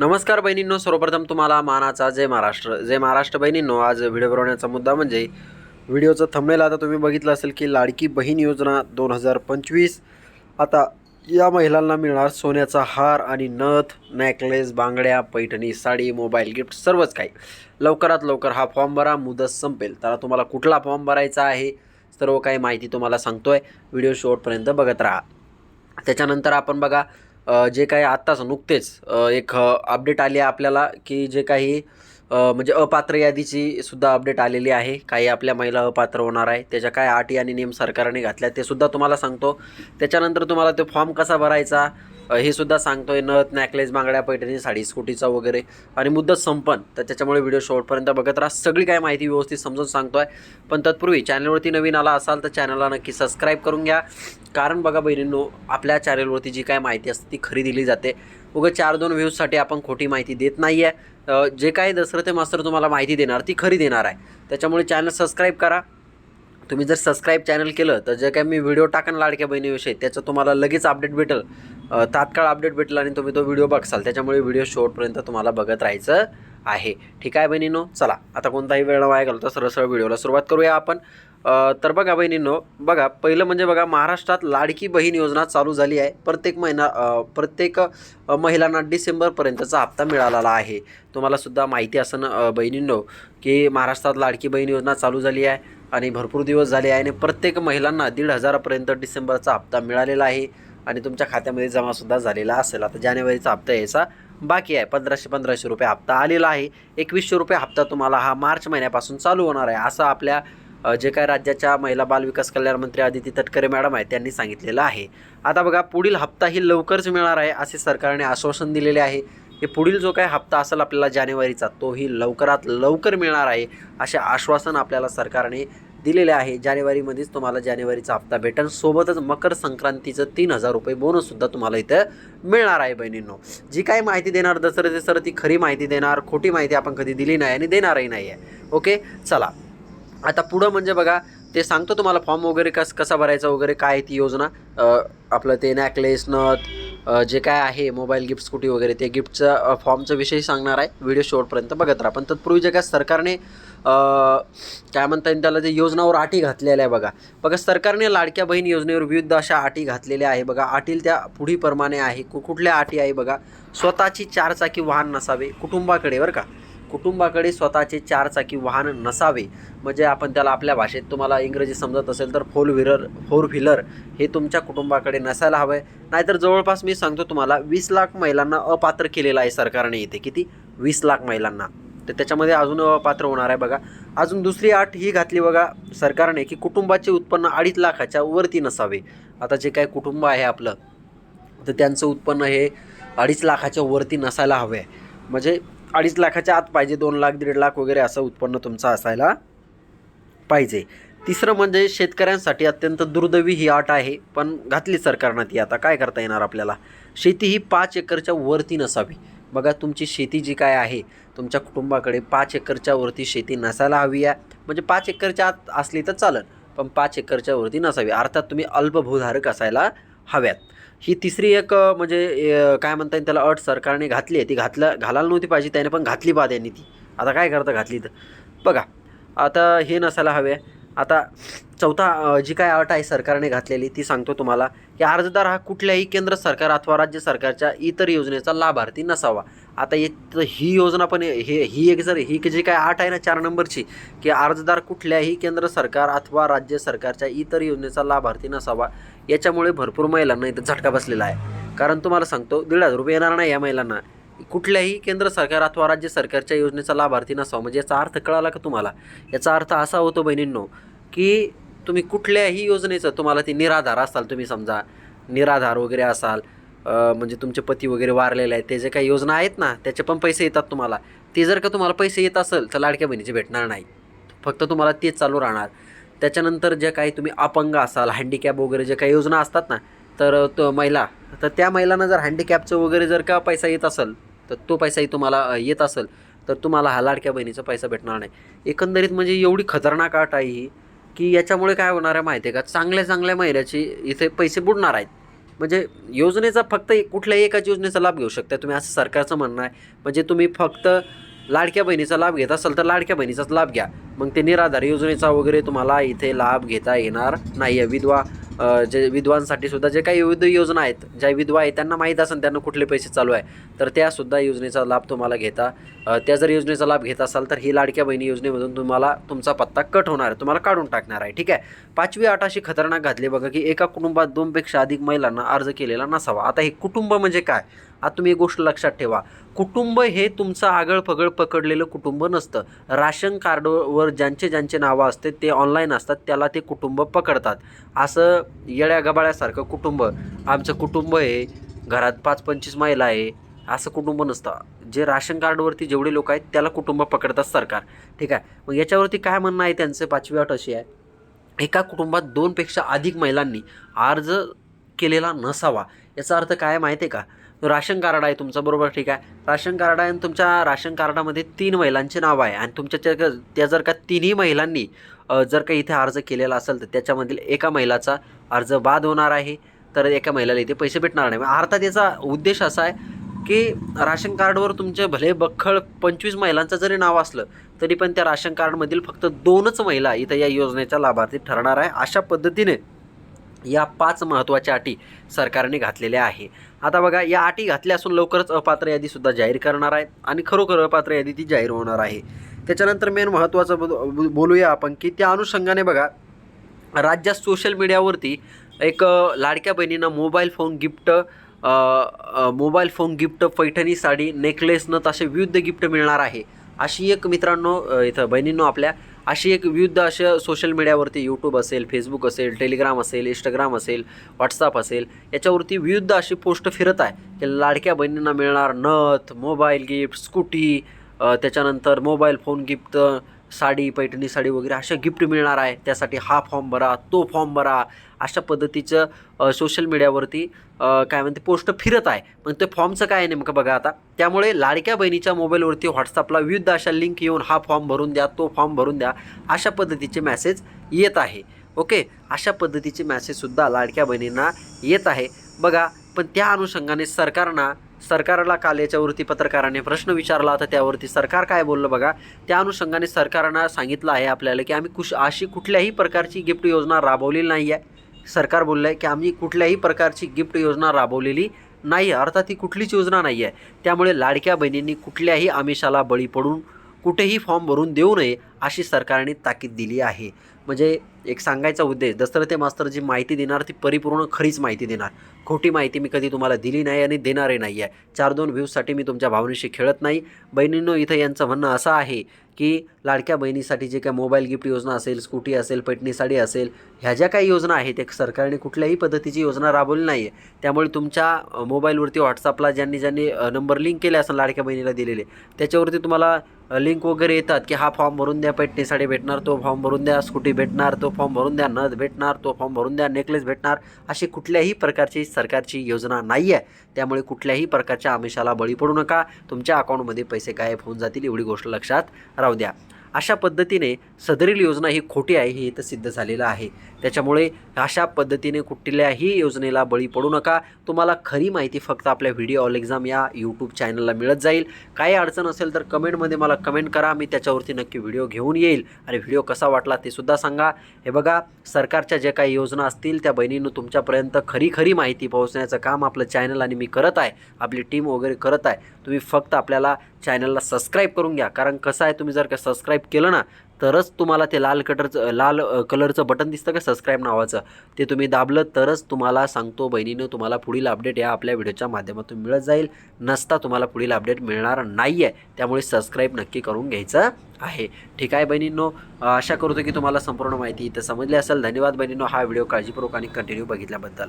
नमस्कार बहिणींनो सर्वप्रथम तुम्हाला मानाचा जय महाराष्ट्र. जय महाराष्ट्र बहिणींनो आज व्हिडिओ बनवण्याचा मुद्दा म्हणजे व्हिडिओचं थंबनेल आता तुम्ही बघितलं असेल की लाडकी बहीण योजना दोन हजार पंचवीस. आता या महिलांना मिळणार सोन्याचा हार आणि नथ नेकलेस बांगड्या पैठणी साडी मोबाईल गिफ्ट सर्वच काही. लवकरात लवकर हा फॉर्म भरा मुदत संपेल. तर तुम्हाला कुठला फॉर्म भरायचा आहे सर्व काही माहिती तुम्हाला सांगतोय. व्हिडिओ शेवटपर्यंत बघत राहा. त्याच्यानंतर आपण बघा जे काही आत्ताच नुकतेच एक अपडेट आली आहे आपल्याला की जे काही म्हणजे अपात्र यादीची सुद्धा अपडेट आलेली आहे. काही आपल्या महिला अपात्र होणार आहे. त्याच्या काय अटी आणि नियम सरकारने घातल्या ते सुद्धा तुम्हाला सांगतो. त्याच्यानंतर तुम्हाला ते फॉर्म कसा भरायचा? हे सुद्धा सांगतोय नथ नॅकलेस बांगड्या पैठणी साडी स्कूटीचा वगैरे. आणि मुद्दा संपन तर त्याच्यामुळे व्हिडिओ शेवटपर्यंत बघत राहा. सगळी काय माहिती व्यवस्थित समजून सांगतोय. पण तत्पूर्वी चॅनलवरती नवीन आला असाल तर चॅनलला नक्की सबस्क्राईब करून घ्या. कारण बघा बहिणींनो आपल्या चॅनलवरती जी काय माहिती असते ती खरी दिली जाते. उगं चार दोन व्ह्यूजसाठी आपण खोटी माहिती देत नाही आहे जे काही दसरथे मास्तर तुम्हाला माहिती देणार ती खरी देणार आहे. त्याच्यामुळे चॅनल सबस्क्राईब करा. तुम्ही जर सबस्क्राईब चॅनल केलं तर जे काय मी व्हिडिओ टाकन लाडक्या बहिणीविषयी त्याचं तुम्हाला लगेच अपडेट भेटेल. तात्काळ अपडेट भेटेल आणि तुम्ही तो व्हिडिओ बघसाल. त्याच्यामुळे व्हिडिओ शेवटपर्यंत तुम्हाला बघत राहायचं आहे. ठीक आहे बहिणीनो? चला आता कोणताही वेळ वाया घालतो सरळ सरळ व्हिडिओला सुरुवात करूया आपण. तर बघा बहिणींनो बघा पहिलं म्हणजे बघा महाराष्ट्रात लाडकी बहीण योजना चालू झाली आहे. प्रत्येक महिना प्रत्येक महिलांना डिसेंबरपर्यंतचा हप्ता मिळालेला आहे. तुम्हाला सुद्धा माहिती असं बहिणींनो की महाराष्ट्रात लाडकी बहीण योजना चालू झाली आहे. आणि भरपूर दिवस झाले आहे आणि प्रत्येक महिलांना दीड हजारापर्यंत डिसेंबरचा हप्ता मिळालेला आहे. आणि तुमच्या खात्यामध्ये जमासुद्धा झालेला असेल. आता जानेवारीचा हप्ता यायचा बाकी आहे. पंधराशे पंधराशे रुपये हप्ता आलेला आहे. एकवीसशे रुपये हप्ता तुम्हाला हा मार्च महिन्यापासून चालू होणार आहे असं आपल्या जे काय राज्याच्या महिला बालविकास कल्याण मंत्री आदिती तटकरे मॅडम आहेत त्यांनी सांगितलेलं आहे. आता बघा पुढील हप्ता ही लवकरच मिळणार आहे असे सरकारने आश्वासन दिलेले आहे. हे पुढील जो काय हप्ता असेल आपल्याला जानेवारीचा तोही लवकरात लवकर मिळणार आहे असे आश्वासन आपल्याला सरकारने दिलेले आहे. जानेवारीमध्येच तुम्हाला जानेवारीचा हप्ता भेटेल. सोबतच मकर संक्रांतीचं तीन हजार रुपये बोनससुद्धा तुम्हाला इथं मिळणार आहे बहिणींनो. जी काही माहिती देणार दसरे सर ती खरी माहिती देणार खोटी माहिती आपण कधी दिली नाही आणि देणारही नाही आहे. ओके? चला. आता पुढं म्हणजे बघा ते सांगतो तुम्हाला फॉर्म वगैरे कस कसा भरायचा वगैरे काय आहे ती योजना? आपलं ते नॅकलेस नथ जे काय आहे मोबाईल गिफ्ट स्कूटी वगैरे ते गिफ्टचं फॉर्मचा फॉर्मचं विषयी सांगणार आहे. व्हिडिओ शेवटपर्यंत बघत राहा. पण तत्पूर्वी जे काय सरकारने काय म्हणता येईल त्याला ते योजनावर अटी घातलेल्या आहे बघा. बघा सरकारने लाडक्या बहीण योजनेवर विविध अशा आटी घातलेल्या आहे बघा. आटील त्या पुढीप्रमाणे आहे. कु कुठल्या अटी आहे बघा? स्वतःची चारचाकी वाहन नसावे कुटुंबाकडे बरं का? कुटुंबाकडे स्वतःचे चारचाकी वाहन नसावे म्हणजे आपण त्याला आपल्या भाषेत तुम्हाला इंग्रजी समजत असेल तर फोर व्हीलर फोर व्हीलर हे तुमच्या कुटुंबाकडे नसायला हवं आहे नाहीतर जवळपास मी सांगतो तुम्हाला वीस लाख महिलांना अपात्र केलेलं आहे सरकारने इथे. किती? वीस लाख महिलांना. तर त्याच्यामध्ये अजून अपात्र होणार आहे बघा. अजून दुसरी अट ही घातली बघा सरकारने की कुटुंबाचे उत्पन्न अडीच लाखाच्या वरती नसावे. आता जे काय कुटुंब आहे आपलं तर त्यांचं उत्पन्न हे अडीच लाखाच्या वरती नसायला हवे आहे म्हणजे अडीच लाखाच्या आत पाहिजे दोन लाख दीड लाख वगैरे असं उत्पन्न तुमचं असायला पाहिजे. तिसरं म्हणजे शेतकऱ्यांसाठी अत्यंत दुर्दैवी ही आट आहे पण घातली सरकारनं ती आता. काय करता येणार आपल्याला? शेती ही पाच एकरच्या वरती नसावी. बघा तुमची शेती जी काय आहे तुमच्या कुटुंबाकडे पाच एकरच्या वरती शेती नसायला हवी आहे म्हणजे पाच एकरच्या आत असली तर चालेल पण पाच एकरच्या वरती नसावी. अर्थात तुम्ही अल्पभूधारक असायला हव्यात. ही तिसरी एक म्हणजे काय म्हणता येईल त्याला अट सरकारने घातली आहे. ती घातलं घालायला नव्हती पाहिजे त्याने पण घातली बा त्यांनी ती. आता काय करता घातली तर? बघा आता हे नसायला हवे. आता चौथा जी काय अट आहे सरकारने घातलेली ती सांगतो तुम्हाला की अर्जदार हा कुठल्याही केंद्र सरकार अथवा राज्य सरकारच्या इतर योजनेचा लाभार्थी नसावा. आता येत ही योजना पण हे ही एक जर ही जी काय आठ आहे ना चार नंबरची की अर्जदार कुठल्याही केंद्र सरकार अथवा राज्य सरकारच्या इतर योजनेचा लाभार्थी नसावा याच्यामुळे भरपूर महिलांना इथं झटका बसलेला आहे. कारण तुम्हाला सांगतो दीड हजार रुपये येणार नाही या महिलांना. कुठल्याही केंद्र सरकार अथवा राज्य सरकारच्या योजनेचा लाभार्थी नसावा म्हणजे याचा अर्थ कळाला का तुम्हाला? याचा अर्थ असा होतो बहिणींनो की तुम्ही कुठल्याही योजनेचं तुम्हाला ती निराधार असाल तुम्ही समजा निराधार वगैरे असाल म्हणजे तुमचे पती वगैरे वारलेले आहेत ते जे काही योजना आहेत ना त्याचे पण पैसे येतात तुम्हाला. ते जर का तुम्हाला पैसे येत असेल तर लाडक्या बहिणीचे भेटणार नाही. फक्त तुम्हाला तेच चालू राहणार. त्याच्यानंतर जे काही तुम्ही अपंग असाल हँडिकॅप वगैरे जे काही योजना असतात ना तर तो महिला तर त्या महिलांना जर हँडिकॅपचं वगैरे जर का पैसा येत असेल तर तो पैसाही तुम्हाला येत असेल तर तुम्हाला हा लाडक्या बहिणीचा पैसा भेटणार नाही. एकंदरीत म्हणजे एवढी खतरनाक अट आहे ही की याच्यामुळे काय होणार आहे माहिती आहे का? चांगल्या चांगल्या महिन्याची इथे पैसे बुडणार आहेत. म्हणजे योजनेचा फक्त कुठल्याही एकाच योजनेचा लाभ घेऊ शकता तुम्ही असं सरकारचं म्हणणं आहे. म्हणजे तुम्ही फक्त लाडक्या बहिणीचा लाभ घेत असाल तर लाडक्या बहिणीचाच लाभ घ्या. मग ते निराधार योजनेचा वगैरे तुम्हाला इथे लाभ घेता येणार नाही आहे. विधवा जे विधवांसाठी सुद्धा जे काही विविध योजना आहेत ज्या विधवा आहेत त्यांना माहीत असेल त्यांना कुठले पैसे चालू आहे तर त्यासुद्धा योजनेचा लाभ तुम्हाला घेता. त्या जर योजनेचा लाभ घेत असाल तर ही लाडक्या बहिणी योजनेमधून तुम्हाला तुमचा पत्ता कट होणार आहे तुम्हाला काढून टाकणार आहे ठीक आहे? पाचवी आठ अशी खतरनाक घातली बघा की एका कुटुंबात दोनपेक्षा अधिक महिलांना अर्ज केलेला नसावा. आता हे कुटुंब म्हणजे काय? आता तुम्ही एक गोष्ट लक्षात ठेवा. कुटुंब हे तुमचं आगळफगळ पकडलेलं कुटुंब नसतं. राशन कार्डवर ज्यांचे ज्यांचे नावं असते ते ऑनलाईन असतात त्याला ते कुटुंब पकडतात. असं येड्या गबाळ्यासारखं कुटुंब. आमचं कुटुंब आहे घरात पाच पंचवीस महिला आहे असं कुटुंब नसतं. जे राशन कार्डवरती जेवढे लोक आहेत त्याला कुटुंब पकडतात सरकार. ठीक आहे? मग याच्यावरती काय म्हणणं आहे त्यांचं? पाचवी अट अशी आहे. एका कुटुंबात दोनपेक्षा अधिक महिलांनी अर्ज केलेला नसावा. याचा अर्थ काय माहिती आहे का? राशन कार्ड आहे तुमचं बरोबर ठीक आहे. राशन कार्ड आहे आणि तुमच्या राशन कार्डामध्ये तीन महिलांचे नाव आहे. आणि तुमच्या त्या जर का तिन्ही महिलांनी जर का इथे अर्ज केलेला असेल तर त्याच्यामधील एका महिलाचा अर्ज बाद होणार आहे. तर एका महिलाला इथे पैसे भेटणार नाही. अर्थात याचा उद्देश असा आहे की राशन कार्डवर तुमचे भले बख्खळ पंचवीस महिलांचं जरी नाव असलं तरी पण त्या राशन कार्डमधील फक्त दोनच महिला इथं या योजनेच्या लाभार्थी ठरणार आहे. अशा पद्धतीने या पाच महत्त्वाच्या अटी सरकारने घातलेल्या आहे. आता बघा या अटी घातल्या असून लवकरच अपात्र यादीसुद्धा जाहीर करणार आहेत आणि खरोखर अपात्र यादी ती जाहीर होणार आहे. त्याच्यानंतर मेन महत्त्वाचं बोलूया आपण की त्या अनुषंगाने बघा राज्यात सोशल मीडियावरती एक लाडक्या बहिणींना mobile phone gift mobile phone gift Paithani sari necklace नथ असे विविध गिफ्ट मिळणार आहे. अशी एक मित्रांनो इथं बहिणींनो आपल्या अशी एक विविध अशा सोशल मीडियावरती यूट्यूब असेल फेसबुक असेल टेलिग्राम असेल इंस्टाग्राम असेल व्हॉट्सअप असेल याच्यावरती विविध अशी पोस्ट फिरत आहे. की लाडक्या बहिणींना मिळणार नथ मोबाईल गिफ्ट स्कूटी त्याच्यानंतर mobile phone gift sari Paithani sari वगैरे अशा गिफ्ट मिळणार आहे. त्यासाठी हा फॉर्म भरा तो फॉर्म भरा. अशा पद्धतीचं सोशल मीडियावरती काय म्हणते पोस्ट फिरत आहे. पण ते फॉर्मचं काय आहे नेमकं बघा आता. त्यामुळे लाडक्या बहिणीच्या मोबाईलवरती व्हॉट्सअपला विविध अशा लिंक येऊन हा फॉर्म भरून द्या तो फॉर्म भरून द्या अशा पद्धतीचे मॅसेज येत आहे. ओके अशा पद्धतीचे मॅसेजसुद्धा लाडक्या बहिणींना येत आहे. बघा पण त्या अनुषंगाने सरकारनं सरकारला काल याच्यावरती पत्रकाराने प्रश्न विचारला तर त्यावरती सरकार काय बोललं बघा? त्या अनुषंगाने सरकारनं सांगितलं आहे आपल्याला की आम्ही कुश अशी कुठल्याही प्रकारची गिफ्ट योजना राबवलेली नाही आहे सरकार बोललं आहे की आम्ही कुठल्याही प्रकारची गिफ्ट योजना राबवलेली नाही आहे अर्थात ही कुठलीच योजना नाही आहे त्यामुळे लाडक्या बहिणींनी कुठल्याही आमिषाला बळी पडून कुठेही फॉर्म भरून देऊ नये अशी सरकारने ताकीद दिली आहे. म्हणजे एक सांगायचा उद्देश दसरथे मास्तर जी माहिती देणार ती परिपूर्ण खरीच माहिती देणार. खोटी माहिती मी कधी तुम्हाला दिली नाही आणि देणारही नाही आहे चार दोन व्ह्यूजसाठी मी तुमच्या भावनेशी खेळत नाही. बहिणींनो इथं यांचं म्हणणं असं आहे की लाडक्या बहिणीसाठी जे काही मोबाईल गिफ्ट योजना असेल स्कूटी असेल पैठणी साडी असेल ह्या ज्या काही योजना आहेत एक सरकारने कुठल्याही पद्धतीची योजना राबवली नाही आहे त्यामुळे तुमच्या मोबाईलवरती व्हॉट्सअपला ज्यांनी ज्यांनी नंबर लिंक केले असेल लाडक्या बहिणीला दिलेले त्याच्यावरती तुम्हाला लिंक वगैरे येतात की हा फॉर्म भरून द्या पैठणी साडी भेटणार तो फॉर्म भरून द्या स्कूटी भेटणार तो फॉर्म भरून द्या नथ भेटणार तो फॉर्म भरून द्या नेकलेस भेटणार अशी कुठल्याही प्रकारची सरकारची योजना नाही आहे त्यामुळे कुठल्याही प्रकारच्या आमिषाला बळी पडू नका. तुमच्या अकाउंटमध्ये पैसे गायब होऊन जातील एवढी गोष्ट लक्षात राहू द्या. अशा पद्धतीने सदरील योजना ही खोटी आहे हे इथं सिद्ध झालेलं आहे. त्याच्यामुळे अशा पद्धतीने कुठल्याही योजनेला बळी पडू नका. तुम्हाला खरी माहिती फक्त आपल्या व्हिडिओ ऑल एक्झाम या यूट्यूब चॅनलला मिळत जाईल. काही अडचण असेल तर कमेंटमध्ये मला कमेंट करा. मी त्याच्यावरती नक्की व्हिडिओ घेऊन येईल. आणि व्हिडिओ कसा वाटला ते सुद्धा सांगा. हे बघा सरकारच्या ज्या काही योजना असतील त्या बहिणींनो तुमच्यापर्यंत खरी खरी माहिती पोहोचण्याचं काम आपलं चॅनल आणि मी करत आहे. आपली टीम वगैरे करत आहे. तुम्ही फक्त आपल्याला चॅनलला सबस्क्राईब करून घ्या. कारण कसं आहे तुम्ही जर का सबस्क्राईब केलं ना तरच तुम्हाला ते लाल कटरचं लाल कलरचं बटन दिसतं का सबस्क्राईब नावाचं? ते तुम्ही दाबलं तरच तुम्हाला सांगतो बहिणीनं तुम्हाला पुढील अपडेट या आपल्या व्हिडिओच्या माध्यमातून मिळत जाईल. नसता तुम्हाला पुढील अपडेट मिळणार नाही आहे त्यामुळे सबस्क्राईब नक्की करून घ्यायचं आहे. ठीक आहे बहिणींनो आशा करतो की तुम्हाला संपूर्ण माहिती इथं समजली असेल. धन्यवाद बहिणींनो हा व्हिडिओ काळजीपूर्वक आणि कंटिन्यू बघितल्याबद्दल.